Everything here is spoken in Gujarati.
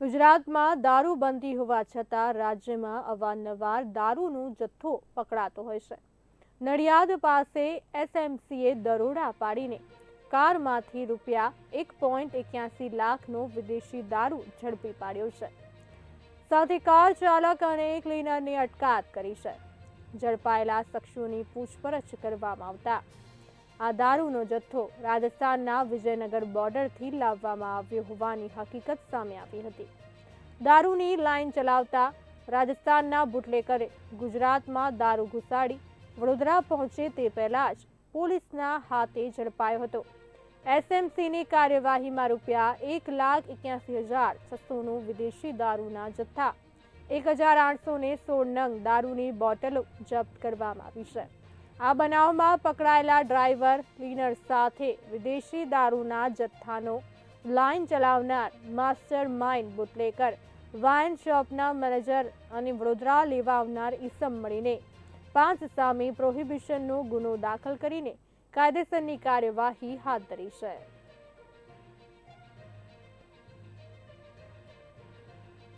ગુજરાતમાં દારૂ બંધી હોવા છતાં રાજ્યમાં અવારનવાર દારૂનો જથ્થો પકડાતો હોય છે. નડિયાદ પાસે એસએમસીએ દરોડા પાડીને કારમાંથી રૂપિયા એક પોઈન્ટ એક્યાસી લાખનો વિદેશી દારૂ ઝડપી પાડ્યો છે. સાથે કાર ચાલક અને ક્લીનરની અટકાયત કરી છે. ઝડપાયેલા શખ્સોની પૂછપરછ કરવામાં આવતા આ દારૂનો જથ્થો રાજસ્થાનના વિજયનગર બોર્ડરથી લાવવામાં આવ્યો હોવાની હકીકત સામે આવી હતી. દારૂની લાઇન ચલાવતા રાજસ્થાનના બુટલેકરે ગુજરાતમાં દારૂ ઘુસાડી વડોદરા પહોંચે તે પહેલાં જ પોલીસના હાથે ઝડપાયો હતો. એસએમસીની કાર્યવાહીમાં રૂપિયા એક લાખ એક્યાસી હજાર છસોનું વિદેશી દારૂના જથ્થા, એક હજાર આઠસો ને સોળ નંગ દારૂની બોટલો જપ્ત કરવામાં આવી છે. આ બનાવમાં પકડાયેલા ડ્રાઈવર, ક્લીનર સાથે વિદેશી દારૂના જથ્થાનો લાઇન ચલાવનાર માસ્ટર માઇન્ડ બુટલેકર, વાઇન શોપના મેનેજર અને વડોદરા લેવા આવનાર ઈસમ મળીને પાંચ સામે પ્રોહિબિશનનો ગુનો દાખલ કરીને કાયદેસરની કાર્યવાહી હાથ ધરી છે.